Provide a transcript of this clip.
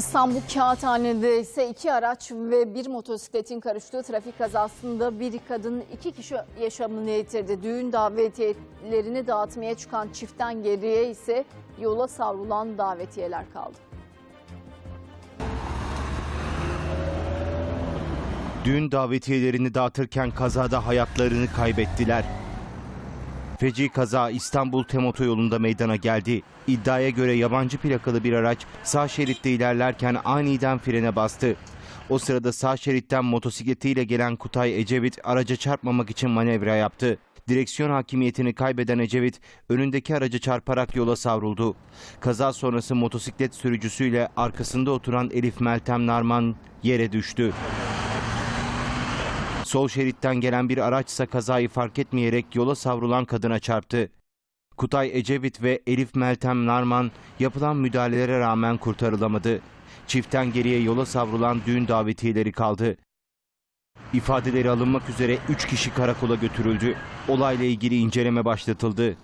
İstanbul Kağıthane'de ise iki araç ve bir motosikletin karıştığı trafik kazasında bir kadın iki kişi yaşamını yitirdi. Düğün davetiyelerini dağıtmaya çıkan çiftten geriye ise yola savrulan davetiyeler kaldı. Düğün davetiyelerini dağıtırken kazada hayatlarını kaybettiler. Feci kaza İstanbul Temoto yolunda meydana geldi. İddiaya göre yabancı plakalı bir araç sağ şeritte ilerlerken aniden frene bastı. O sırada sağ şeritten motosikletiyle gelen Kutay Ecevit araca çarpmamak için manevra yaptı. Direksiyon hakimiyetini kaybeden Ecevit önündeki araca çarparak yola savruldu. Kaza sonrası motosiklet sürücüsüyle arkasında oturan Elif Meltem Narman yere düştü. Sol şeritten gelen bir araçsa kazayı fark etmeyerek yola savrulan kadına çarptı. Kutay Ecevit ve Elif Meltem Narman yapılan müdahalelere rağmen kurtarılamadı. Çiftten geriye yola savrulan düğün davetiyeleri kaldı. İfadeleri alınmak üzere 3 kişi karakola götürüldü. Olayla ilgili inceleme başlatıldı.